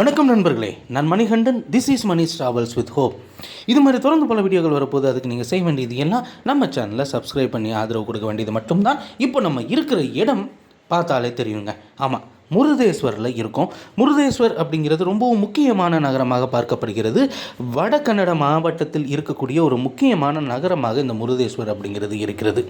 வணக்கம் நண்பர்களே நான் Manikandan this is Mani travels with hope இது மாதிரி தொடர்ந்து பல வீடியோக்கள் வரப்போது அதுக்கு நீங்கள் செய்ய வேண்டியது எல்லாம் நம்ம சேனலை சப்ஸ்கிரைப் பண்ணி ஆதரவு கொடுக்க வேண்டியது மட்டும்தான். இப்போ நம்ம இருக்கிற இடம் பார்த்தாலே தெரியுங்க. ஆமாம் முருதேஸ்வரில் இருக்கும். முருதேஸ்வர் அப்படிங்கிறது ரொம்பவும் முக்கியமான நகரமாக பார்க்கப்படுகிறது. வடகன்னட மாவட்டத்தில் இருக்கக்கூடிய ஒரு முக்கியமான நகரமாக இந்த முருதேஸ்வர் அப்படிங்கிறது இருக்கிறது.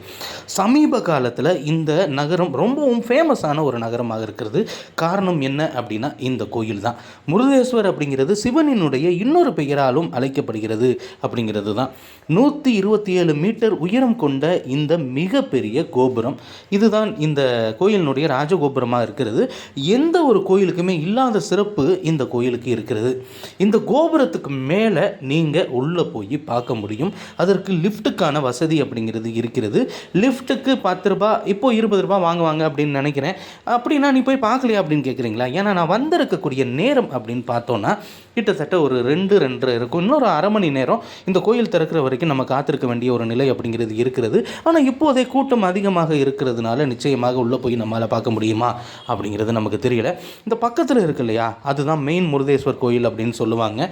சமீப காலத்தில் இந்த நகரம் ரொம்பவும் ஃபேமஸான ஒரு நகரமாக இருக்கிறது. காரணம் என்ன அப்படின்னா இந்த கோயில் தான். முருதேஸ்வர் அப்படிங்கிறது சிவனினுடைய இன்னொரு பெயராலும் அழைக்கப்படுகிறது அப்படிங்கிறது தான். நூற்றி இருபத்தி ஏழு மீட்டர் உயரம் கொண்ட இந்த மிகப்பெரிய கோபுரம். இதுதான் இந்த கோயிலினுடைய ராஜகோபுரமாக இருக்கிறது. எந்த ஒரு கோயிலுக்குமே இல்லாத சிறப்பு இந்த கோயிலுக்கு இருக்கிறது. இந்த கோபுரத்துக்கு மேலே நீங்கள் உள்ளே போய் பார்க்க முடியும். அதற்கு லிஃப்ட்டுக்கான வசதி அப்படிங்கிறது இருக்கிறது. லிஃப்ட்டுக்கு பத்து ரூபா இப்போ இருபது ரூபா வாங்குவாங்க அப்படின்னு நினைக்கிறேன். அப்படின்னா நீ போய் பார்க்கலையா அப்படின்னு கேட்குறீங்களா ஏன்னா நான் வந்திருக்கக்கூடிய நேரம் அப்படின்னு பார்த்தோன்னா கிட்டத்தட்ட ஒரு ரெண்டு ரெண்டு இருக்கும். இன்னொரு அரை மணி நேரம் இந்த கோயில் திறக்கிற வரைக்கும் நம்ம காத்திருக்க வேண்டிய ஒரு நிலை அப்படிங்கிறது இருக்கிறது. ஆனால் இப்போதே கூட்டம் அதிகமாக இருக்கிறதுனால நிச்சயமாக உள்ளே போய் நம்மளால் பார்க்க முடியுமா? அப்படிங்கிறது நமக்கு தெரியல. இந்த பக்கத்தில் இருக்கு இல்லையா? அதுதான் மெயின் முருதேஸ்வர் கோயில் அப்படின்னு சொல்லுவாங்க.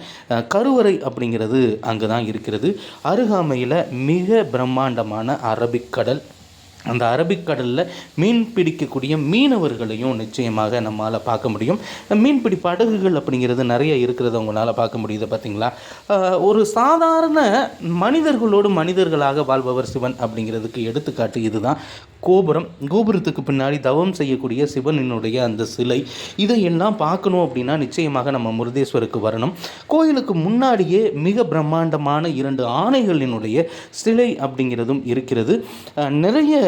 கருவறை அப்படிங்கிறது அங்கே தான் இருக்கிறது. அருகாமையில் மிக பிரம்மாண்டமான அரபிக்கடல் அந்த அரபிக்கடலில் மீன் பிடிக்கக்கூடிய மீனவர்களையும் நிச்சயமாக நம்மளால் பார்க்க முடியும். மீன்பிடி படகுகள் அப்படிங்கிறது நிறைய இருக்கிறத உங்களால் பார்க்க முடியுது பார்த்தீங்களா ஒரு சாதாரண மனிதர்களோடு மனிதர்களாக வாழ்பவர் சிவன் அப்படிங்கிறதுக்கு எடுத்துக்காட்டு இதுதான். கோபுரம். கோபுரத்துக்கு பின்னாடி தவம் செய்யக்கூடிய சிவனினுடைய அந்த சிலை இதையெல்லாம் பார்க்கணும் அப்படின்னா நிச்சயமாக நம்ம முருதேஸ்வருக்கு வரணும். கோயிலுக்கு முன்னாடியே மிக பிரம்மாண்டமான இரண்டு ஆணைகளினுடைய சிலை அப்படிங்கிறதும் இருக்கிறது. நிறைய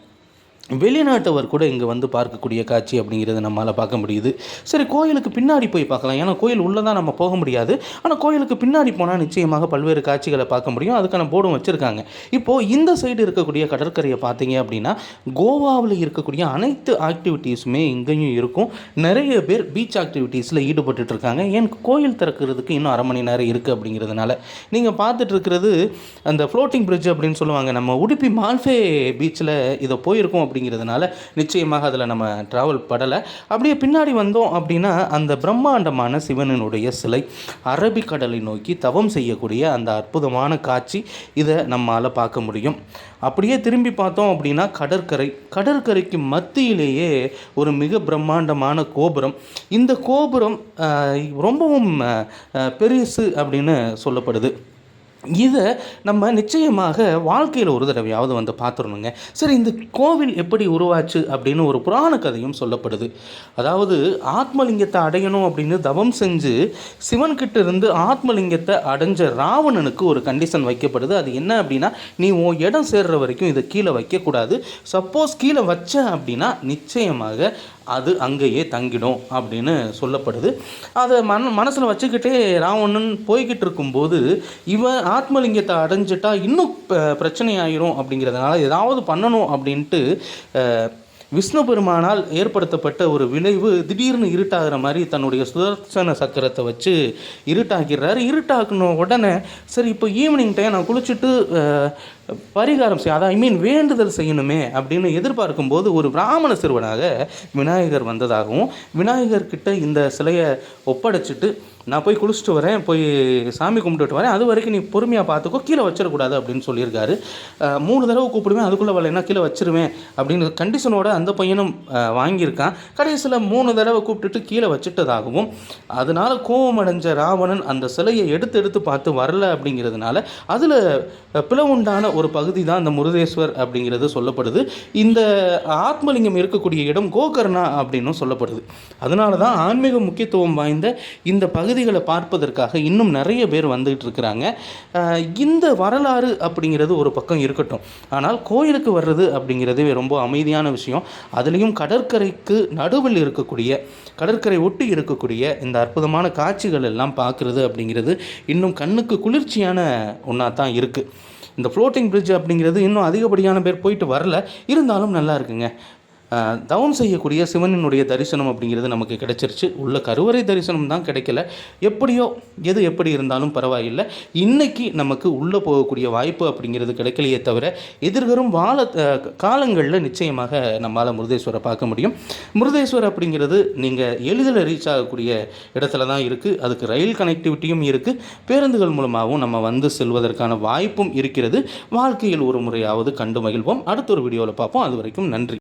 வெளிநாட்டவர் கூட இங்கே வந்து பார்க்கக்கூடிய காட்சி அப்படிங்கிறது நம்மளால் பார்க்க முடியுது. சரி கோயிலுக்கு பின்னாடி போய் பார்க்கலாம். ஏன்னா கோயில் உள்ளே தான் நம்ம போக முடியாது. ஆனால் கோயிலுக்கு பின்னாடி போனால் நிச்சயமாக பல்வேறு காட்சிகளை பார்க்க முடியும். அதுக்கான போர்டும் வச்சுருக்காங்க. இப்போது இந்த சைடு இருக்கக்கூடிய கடற்கரையை பார்த்தீங்க அப்படின்னா கோவாவில் இருக்கக்கூடிய அனைத்து ஆக்டிவிட்டீஸுமே இங்கேயும் இருக்கும். நிறைய பேர் பீச் ஆக்டிவிட்டீஸில் ஈடுபட்டு இருக்காங்க. ஏன் கோயில் திறக்கிறதுக்கு இன்னும் அரை மணி நேரம் இருக்குது அப்படிங்கிறதுனால. நீங்கள் பார்த்துட்டு இருக்கிறது அந்த ஃப்ளோட்டிங் பிரிட்ஜ் அப்படின்னு சொல்லுவாங்க. நம்ம உடுப்பி மால்ஃபே பீச்சில் இதை போயிருக்கோம் அப்படிங்கிறதுனால நிச்சயமாக அதில் நம்ம ட்ராவல் படலை. அப்படியே பின்னாடி வந்தோம் அப்படின்னா அந்த பிரம்மாண்டமான சிவனினுடைய சிலை அரபிக்கடலை நோக்கி தவம் செய்யக்கூடிய அந்த அற்புதமான காட்சி இதை நம்மால் பார்க்க முடியும். அப்படியே திரும்பி பார்த்தோம் அப்படின்னா கடற்கரை. கடற்கரைக்கு மத்தியிலேயே ஒரு மிக பிரம்மாண்டமான கோபுரம். இந்த கோபுரம் ரொம்பவும் பெருசு அப்படின்னு சொல்லப்படுது. இதை நம்ம நிச்சயமாக வாழ்க்கையில் ஒரு தடவையாவது வந்து பார்த்துடணுங்க. சரி இந்த கோவில் எப்படி உருவாச்சு அப்படின்னு ஒரு புராண கதையும் சொல்லப்படுது. அதாவது ஆத்மலிங்கத்தை அடையணும் அப்படின்னு தவம் செஞ்சு சிவன்கிட்ட இருந்து ஆத்மலிங்கத்தை அடைஞ்ச ராவணனுக்கு ஒரு கண்டிஷன் வைக்கப்படுது. அது என்ன அப்படின்னா நீ உன் இடம் சேர்ற வரைக்கும் இதை கீழே வைக்கக்கூடாது. சப்போஸ் கீழே வச்ச அப்படின்னா நிச்சயமாக அது அங்கேயே தங்கிடும் அப்படின்னு சொல்லப்படுது. அதை மன மனசில் வச்சுக்கிட்டே ராவணன் போய்கிட்டு இருக்கும்போது இவன் ஆத்மலிங்கத்தை அடைஞ்சிட்டா இன்னும் ப- பிரச்சனை ஆயிரும் அப்படிங்கிறதுனால ஏதாவது பண்ணணும் அப்படின்ட்டு விஷ்ணு பெருமானால் ஏற்படுத்தப்பட்ட ஒரு விளைவு திடீர்னு இருட்டாகிற மாதிரி தன்னுடைய சுதர்சன சக்கரத்தை வச்சு இருட்டாக்கிறாரு இருட்டாக்குன உடனே சரி இப்போ ஈவினிங் டைம் நான் குளிச்சுட்டு பரிகாரம் செய்ய அதான் ஐ மீன் வேண்டுதல் செய்யணுமே அப்படின்னு எதிர்பார்க்கும்போது ஒரு பிராமண சிறுவனாக விநாயகர் வந்ததாகவும் விநாயகர் கிட்ட இந்த சிலையை ஒப்படைச்சிட்டு நான் போய் குளிச்சுட்டு வரேன் போய் சாமி கும்பிட்டுட்டு வரேன் அது வரைக்கும் நீ பொறுமையாக பார்த்துக்கோ கீழே வச்சிடக்கூடாது அப்படின்னு சொல்லியிருக்காரு. மூணு தடவை கூப்பிடுவேன் அதுக்குள்ளே வரலைன்னா கீழே வச்சிருவேன் அப்படின்னு கண்டிஷனோட அந்த பையனும் வாங்கியிருக்கான். கடைசியில் மூணு தடவை கூப்பிட்டுட்டு கீழே வச்சுட்டதாகவும் அதனால கோபமடைஞ்ச ராவணன் அந்த சிலையை எடுத்து எடுத்து பார்த்து வரல அப்படிங்கிறதுனால அதில் பிளவுண்டான ஒரு பகுதி தான் இந்த முருதேஸ்வர் அப்படிங்கிறது சொல்லப்படுது. இந்த ஆத்மலிங்கம் இருக்கக்கூடிய இடம் கோகர்ணா அப்படின்னும் சொல்லப்படுது. அதனால தான் ஆன்மீக முக்கியத்துவம் வாய்ந்த இந்த பகுதிகளை பார்ப்பதற்காக இன்னும் நிறைய பேர் வந்துகிட்டு இருக்கிறாங்க. இந்த வரலாறு அப்படிங்கிறது ஒரு பக்கம் இருக்கட்டும். ஆனால் கோயிலுக்கு வர்றது அப்படிங்கிறதே ரொம்ப அமைதியான விஷயம். அதுலேயும் கடற்கரைக்கு நடுவில் இருக்கக்கூடிய கடற்கரை ஒட்டி இருக்கக்கூடிய இந்த அற்புதமான காட்சிகள் எல்லாம் பார்க்குறது அப்படிங்கிறது இன்னும் கண்ணுக்கு குளிர்ச்சியான ஒன்றா தான் இருக்குது இந்த ஃப்ளோட்டிங் பிரிட்ஜ் அப்படிங்கிறது இன்னும் அதிகப்படியான பேர் போயிட்டு வரல. இருந்தாலும் நல்லா இருக்குங்க. தவம் செய்யக்கூடிய சிவனினுடைய தரிசனம் அப்படிங்கிறது நமக்கு கிடைச்சிருச்சு. உள்ள கருவறை தரிசனம் தான் கிடைக்கல. எப்படியோ எது எப்படி இருந்தாலும் பரவாயில்லை. இன்றைக்கி நமக்கு உள்ளே போகக்கூடிய வாய்ப்பு அப்படிங்கிறது கிடைக்கலையே தவிர எதிர்வரும் வாழ காலங்களில் நிச்சயமாக நம்மளால் முருதேஸ்வரை பார்க்க முடியும். முருதேஸ்வர் அப்படிங்கிறது நீங்கள் எளிதில் ரீச் ஆகக்கூடிய இடத்துல தான் இருக்குது அதுக்கு ரயில் கனெக்டிவிட்டியும் இருக்குது பேருந்துகள் மூலமாகவும் நம்ம வந்து செல்வதற்கான வாய்ப்பும் இருக்கிறது. வாழ்க்கையில் ஒரு முறையாவது கண்டு மகிழ்வோம். அடுத்த ஒரு வீடியோவில் பார்ப்போம். அது வரைக்கும் நன்றி.